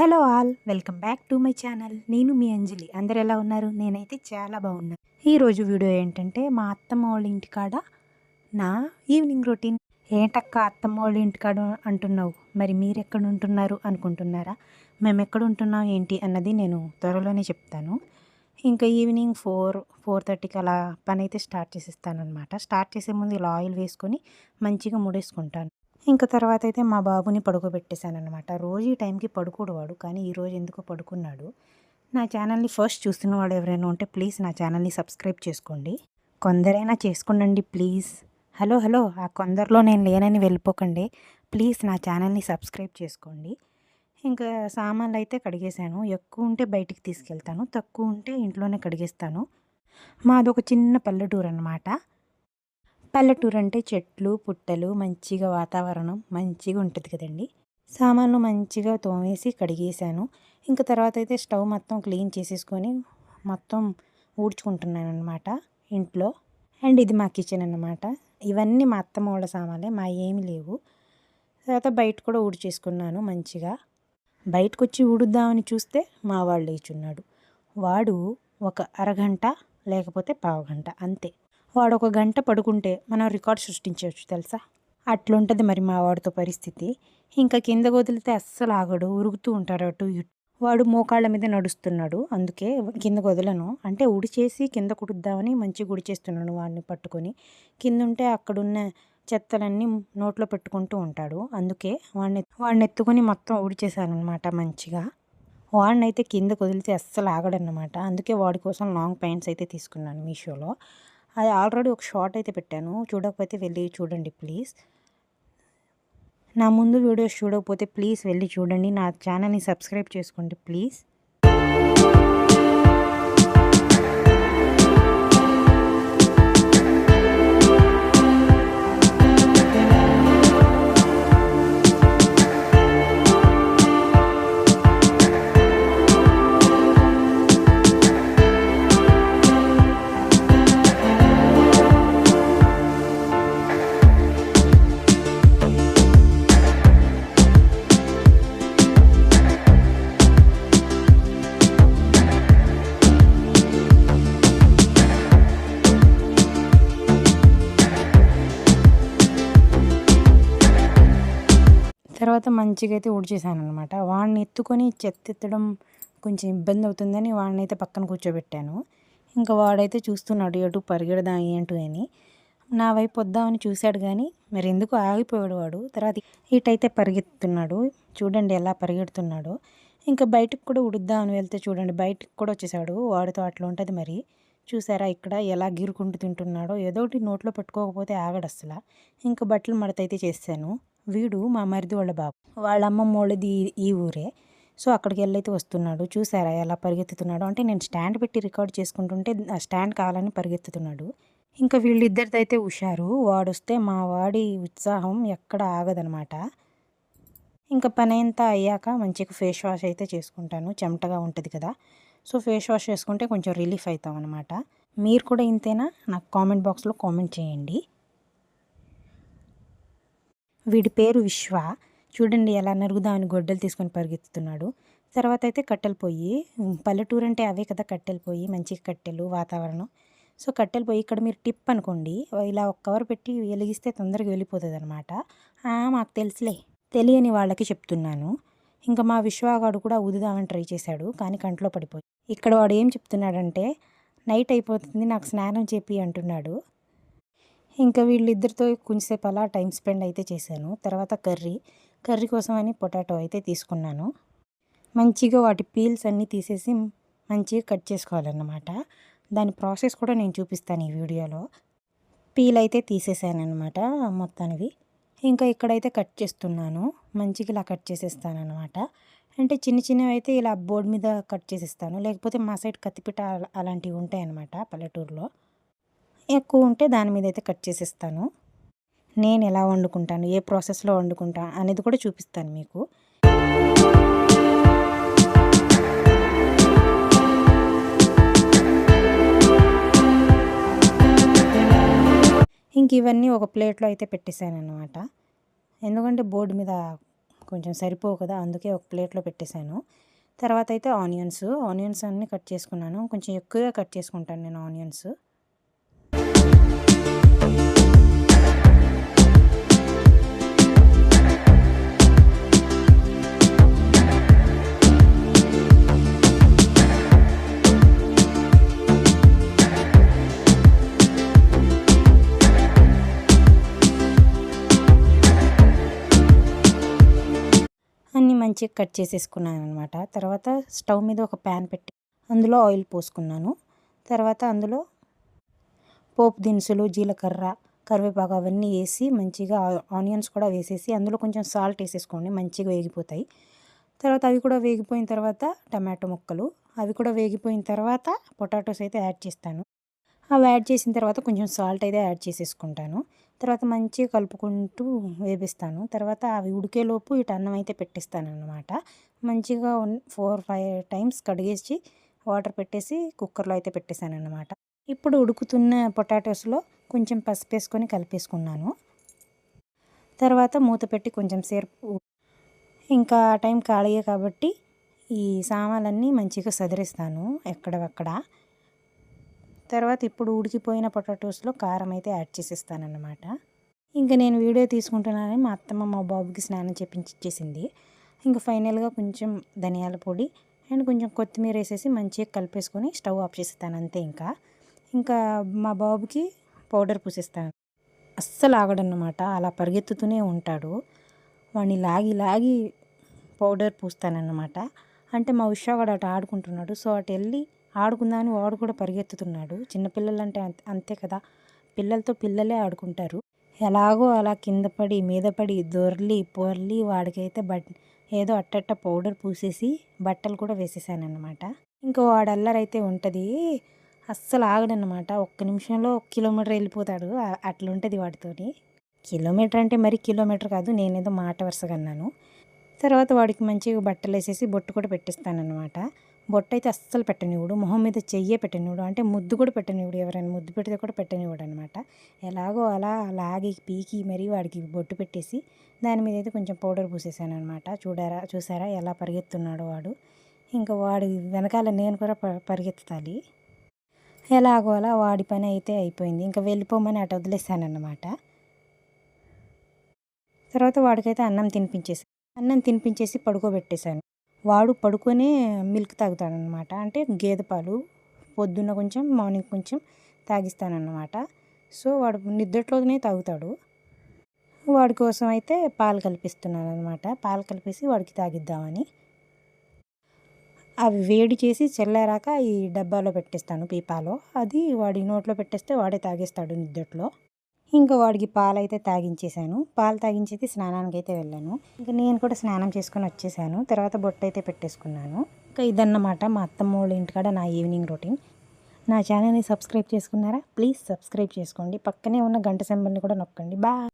Hello all welcome back to my channel. నేను మీ అంజలి. అందరు ఎలా ఉన్నారు? నేనైతే చాలా బాగున్నాను ఈరోజు వీడియో ఏంటంటే మా అత్తమ్మ వాళ్ళ ఇంటికాడ నా ఈవినింగ్ రొటీన్. ఏంటక్క అత్తమ్మ వాళ్ళ ఇంటికాడ అంటున్నావు? మరి మీరు ఎక్కడ ఉంటున్నారు అనుకుంటున్నారా? మేము ఎక్కడ ఉంటున్నాం ఏంటి అన్నది నేను త్వరలోనే చెప్తాను. ఇంకా ఈవినింగ్ ఫోర్ ఫోర్ థర్టీకి అలా పని అయితే స్టార్ట్ చేసేస్తాను అనమాట స్టార్ట్ చేసే ముందు ఇలా ఆయిల్ వేసుకొని మంచిగా ముడేసుకుంటాను. ఇంకా తర్వాత అయితే మా బాబుని పడుకోబెట్టేశాను అనమాట రోజు ఈ టైంకి పడుకోడు వాడు కానీ ఈరోజు ఎందుకో పడుకున్నాడు. నా ఛానల్ని ఫస్ట్ చూస్తున్న వాడు ఎవరైనా ఉంటే ప్లీజ్ నా ఛానల్ని సబ్స్క్రైబ్ చేసుకోండి. కొందరైనా చేసుకోండి ప్లీజ్. హలో హలో ఆ కొందరిలో నేను లేనని వెళ్ళిపోకండి. ప్లీజ్ నా ఛానల్ని సబ్స్క్రైబ్ చేసుకోండి. ఇంకా సామాన్లు అయితే కడిగేశాను. ఎక్కువ ఉంటే బయటికి తీసుకెళ్తాను తక్కువ ఉంటే ఇంట్లోనే కడిగేస్తాను. మాది ఒక చిన్న పల్లెటూరు అనమాట పల్లెటూరు అంటే చెట్లు పుట్టలు మంచిగా వాతావరణం మంచిగా ఉంటుంది కదండి. సామాన్లు మంచిగా తోమేసి కడిగేసాను ఇంకా తర్వాత అయితే స్టవ్ మొత్తం క్లీన్ చేసేసుకొని మొత్తం ఊడ్చుకుంటున్నాను అనమాట ఇంట్లో. అండ్ ఇది మా కిచెన్ అనమాట ఇవన్నీ మా అత్తమ్మ వాళ్ళ సామాన్లే మా ఏమి లేవు. తర్వాత బయట కూడా ఊడ్చేసుకున్నాను మంచిగా. బయటకు వచ్చి ఊడుద్దామని చూస్తే మా వాళ్ళు లేచున్నాడు. వాడు ఒక అరగంట లేకపోతే పావుగంట అంతే. వాడు ఒక గంట పడుకుంటే మనం రికార్డ్ సృష్టించవచ్చు తెలుసా? అట్లుంటుంది మరి మా వాడితో పరిస్థితి. ఇంకా కింద వదిలితే అస్సలు ఆగడు ఉరుగుతూ ఉంటాడు అటు ఇటు. వాడు మోకాళ్ళ మీద నడుస్తున్నాడు అందుకే కింద వదలను అంటే ఉడిచేసి కింద కుడుద్దామని మంచిగా ఉడిచేస్తున్నాను వాడిని పట్టుకొని. కింద ఉంటే అక్కడున్న చెత్తలన్నీ నోట్లో పెట్టుకుంటూ ఉంటాడు అందుకే వాడిని వాడిని ఎత్తుకొని మొత్తం ఉడిచేసాను అనమాట మంచిగా. వాడినైతే కింద వదిలితే అస్సలు ఆగడన్నమాట అందుకే వాడి కోసం లాంగ్ ప్యాంట్స్ అయితే తీసుకున్నాను మీషోలో. అది ఆల్రెడీ ఒక షార్ట్ అయితే పెట్టాను. చూడకపోతే వెళ్ళి చూడండి ప్లీజ్. నా ముందు వీడియోస్ చూడకపోతే ప్లీజ్ వెళ్ళి చూడండి. నా ఛానల్ని సబ్స్క్రైబ్ చేసుకోండి ప్లీజ్. తర్వాత మంచిగా అయితే ఊడ్చేసాను అనమాట వాడిని ఎత్తుకొని చెత్తెత్తడం కొంచెం ఇబ్బంది అవుతుందని వాడిని అయితే పక్కన కూర్చోబెట్టాను. ఇంకా వాడైతే చూస్తున్నాడు ఎటు పరిగెడదాం ఏంటో అని. నా వైపు వద్దామని చూశాడు కానీ మరి ఎందుకు ఆగిపోయాడు వాడు? తర్వాత ఇటైతే పరిగెత్తుతున్నాడు. చూడండి ఎలా పరిగెడుతున్నాడో. ఇంకా బయటకు కూడా ఉడుద్దామని వెళ్తే చూడండి బయటకు కూడా వచ్చేసాడు. వాడితో అట్లా ఉంటుంది మరి. చూసారా ఇక్కడ ఎలా గీరుకుంటూ తింటున్నాడో? ఏదో ఒకటి నోట్లో పెట్టుకోకపోతే ఆగడు అసలు ఇంకా బట్టలు మడత అయితే చేశాను. వీడు మా మరిది వాళ్ళ బాబు. వాళ్ళ అమ్మమ్మ వాళ్ళది ఈ ఊరే. సో అక్కడికి వెళ్ళైతే వస్తున్నాడు. చూసారా ఎలా పరిగెత్తుతున్నాడు? అంటే నేను స్టాండ్ పెట్టి రికార్డ్ చేసుకుంటుంటే ఆ స్టాండ్ కావాలని పరిగెత్తుతున్నాడు. ఇంకా వీళ్ళిద్దరిదైతే హుషారు. వాడొస్తే మా వాడి ఉత్సాహం ఎక్కడ ఆగదనమాట. ఇంకా పని అంతా అయ్యాక మంచిగా ఫేస్ వాష్ అయితే చేసుకుంటాను. చెమటగా ఉంటుంది కదా. సో ఫేస్ వాష్ చేసుకుంటే కొంచెం రిలీఫ్ అవుతాం అనమాట మీరు కూడా ఇంతేనా? నాకు కామెంట్ బాక్స్లో కామెంట్ చేయండి. వీడి పేరు విశ్వ. చూడండి ఎలా నరుగుదామని గొడ్డలు తీసుకొని పరిగెత్తుతున్నాడు. తర్వాత అయితే కట్టెలు పొయ్యి పల్లెటూరు అంటే అవే కదా కట్టెలు పొయ్యి మంచిగా కట్టెలు వాతావరణం. సో కట్టెలు పొయ్యి ఇక్కడ మీరు టిప్ అనుకోండి ఇలా ఒక కవర్ పెట్టి వెలిగిస్తే తొందరగా వెళ్ళిపోతుంది అనమాట మాకు తెలుసులే. తెలియని వాళ్ళకి చెప్తున్నాను. ఇంకా మా విశ్వగాడు కూడా ఊదుదామని ట్రై చేశాడు కానీ కంట్లో పడిపోయి. ఇక్కడ వాడు ఏం చెప్తున్నాడంటే నైట్ అయిపోతుంది నాకు స్నానం చెప్పి అంటున్నాడు. ఇంకా వీళ్ళిద్దరితో కొంచెంసేపు అలా టైం స్పెండ్ అయితే చేశాను. తర్వాత కర్రీ కర్రీ కోసం అని పొటాటో అయితే తీసుకున్నాను. మంచిగా వాటి పీల్స్ అన్నీ తీసేసి మంచిగా కట్ చేసుకోవాలన్నమాట. దాని ప్రాసెస్ కూడా నేను చూపిస్తాను ఈ వీడియోలో. పీల్ అయితే తీసేసానమాట మొత్తానివి. ఇంకా ఇక్కడైతే కట్ చేస్తున్నాను. మంచిగా ఇలా కట్ చేసేస్తాను అనమాట అంటే చిన్న చిన్నవి అయితే ఇలా బోర్డు మీద కట్ చేసేస్తాను. లేకపోతే మా సైడ్ కత్తిపీట అలాంటివి ఉంటాయి అన్నమాట పల్లెటూరులో. ఎక్కువ ఉంటే దాని మీద అయితే కట్ చేసేస్తాను. నేను ఎలా వండుకుంటాను ఏ ప్రాసెస్లో వండుకుంటాను అనేది కూడా చూపిస్తాను మీకు. ఇంక ఇవన్నీ ఒక ప్లేట్లో అయితే పెట్టేశాను అనమాట ఎందుకంటే బోర్డు మీద కొంచెం సరిపోవు కదా అందుకే ఒక ప్లేట్లో పెట్టేశాను. తర్వాత అయితే ఆనియన్స్ ఆనియన్స్ అన్నీ కట్ చేసుకున్నాను. కొంచెం ఎక్కువగా కట్ చేసుకుంటాను నేను ఆనియన్స్. మంచిగా కట్ చేసేసుకున్నాను అనమాట తర్వాత స్టవ్ మీద ఒక ప్యాన్ పెట్టి అందులో ఆయిల్ పోసుకున్నాను. తర్వాత అందులో పోపు దినుసులు జీలకర్ర కరివేపాకు అవన్నీ వేసి మంచిగా ఆనియన్స్ కూడా వేసేసి అందులో కొంచెం సాల్ట్ వేసేసుకోండి మంచిగా వేగిపోతాయి. తర్వాత అవి కూడా వేగిపోయిన తర్వాత టమాటో ముక్కలు అవి కూడా వేగిపోయిన తర్వాత పొటాటోస్ అయితే యాడ్ చేస్తాను. అవి యాడ్ చేసిన తర్వాత కొంచెం సాల్ట్ అయితే యాడ్ చేసేసుకుంటాను. తర్వాత మంచిగా కలుపుకుంటూ వేపిస్తాను. తర్వాత అవి ఉడికేలోపు ఇటు అన్నం అయితే పెట్టిస్తాను అనమాట మంచిగా ఫోర్ ఫైవ్ టైమ్స్ కడిగేసి వాటర్ పెట్టేసి కుక్కర్లో అయితే పెట్టేశాను అనమాట ఇప్పుడు ఉడుకుతున్న పొటాటోస్లో కొంచెం పసుపు వేసుకొని కలిపేసుకున్నాను. తర్వాత మూత పెట్టి కొంచెం సేపు ఇంకా టైం ఖాళీయే కాబట్టి ఈ సామాన్లన్నీ మంచిగా సదిరిస్తాను ఎక్కడవక్కడ. తర్వాత ఇప్పుడు ఉడికిపోయిన పొటాటోస్లో కారం అయితే యాడ్ చేసేస్తానన్నమాట. ఇంకా నేను వీడియో తీసుకుంటున్నానని మా అత్తమ్మ మా బాబుకి స్నానం చేపించి ఇచ్చేసింది. ఇంకా ఫైనల్గా కొంచెం ధనియాల పొడి అండ్ కొంచెం కొత్తిమీర వేసేసి మంచిగా కలిపేసుకొని స్టవ్ ఆఫ్ చేస్తాను అంతే ఇంకా. ఇంకా మా బాబుకి పౌడర్ పూసేస్తాను. అస్సలు ఆగడన్నమాట. అలా పరిగెత్తుతూనే ఉంటాడు. వాడిని లాగి లాగి పౌడర్ పూస్తానన్నమాట. అంటే మా ఉషా కూడా అటు ఆడుకుంటున్నాడు. సో అటు వెళ్ళి ఆడుకుందామని వాడు కూడా పరిగెత్తుతున్నాడు. చిన్నపిల్లలంటే అంతే అంతే కదా. పిల్లలతో పిల్లలే ఆడుకుంటారు. ఎలాగో అలా కింద పడి మీద పడి దొర్లి పొర్లి వాడికైతే బట్ ఏదో అట్టట్ట పౌడర్ పూసేసి బట్టలు కూడా వేసేసానమాట ఇంకా వాడు అల్లరైతే ఉంటుంది. అస్సలు ఆగడనమాట ఒక్క నిమిషంలో ఒక కిలోమీటర్ వెళ్ళిపోతాడు. అట్లుంటుంది వాడితోని. కిలోమీటర్ అంటే మరి కిలోమీటర్ కాదు. నేనేదో మాట వరుసగా అన్నాను. తర్వాత వాడికి మంచిగా బట్టలు వేసేసి బొట్టు కూడా పెట్టిస్తానమాట బొట్టయితే అస్సలు పెట్టనివ్వడు మొహం మీద చెయ్యే పెట్టనివ్వడు అంటే ముద్దు కూడా పెట్టనివ్వడు ఎవరైనా ముద్దు పెడితే కూడా పెట్టనివ్వడు అనమాట ఎలాగో అలా లాగి పీకి మరీ వాడికి బొట్టు పెట్టేసి దాని మీద అయితే కొంచెం పౌడర్ పూసేసాను అనమాట చూడారా చూసారా ఎలా పరిగెత్తున్నాడో వాడు. ఇంకా వాడి వెనకాల నేను కూడా పరిగెత్తాలి ఎలాగో అలా వాడి పని అయితే అయిపోయింది. ఇంకా వెళ్ళిపోమని అటు వదిలేసానన్నమాట తర్వాత వాడికైతే అన్నం తినిపించేసి అన్నం తినిపించేసి పడుకోబెట్టేశాను. వాడు పడుకొనే మిల్క్ తాగుతాడనమాట. అంటే గేదె పాలు పొద్దున్న కొంచెం మార్నింగ్ కొంచెం తాగిస్తానన్నమాట. సో వాడు నిద్రలోనే తాగుతాడు. వాడి కోసం అయితే పాలు కల్పిస్తున్నాను అనమాట పాలు కలిపేసి వాడికి తాగిద్దామని. అవి వేడి చేసి చల్లారాక ఈ డబ్బాలో పెట్టేస్తాను పీపాలో అది వాడి నోట్లో పెట్టేస్తే వాడే తాగేస్తాడు నిద్దట్లో. ఇంకా వాడికి పాలు అయితే తాగించేశాను. పాలు తాగించేది స్నానానికి అయితే వెళ్ళాను. ఇంకా నేను కూడా స్నానం చేసుకొని వచ్చేసాను. తర్వాత బొట్టు అయితే పెట్టేసుకున్నాను. ఇంకా ఇదన్నమాట మా అత్తమ్మ వాళ్ళ ఇంటికాడ నా ఈవినింగ్ రొటీన్. నా ఛానల్ని సబ్స్క్రైబ్ చేసుకున్నారా? ప్లీజ్ సబ్స్క్రైబ్ చేసుకోండి. పక్కనే ఉన్న గంట సెంబర్ని కూడా నొక్కండి. బాయ్.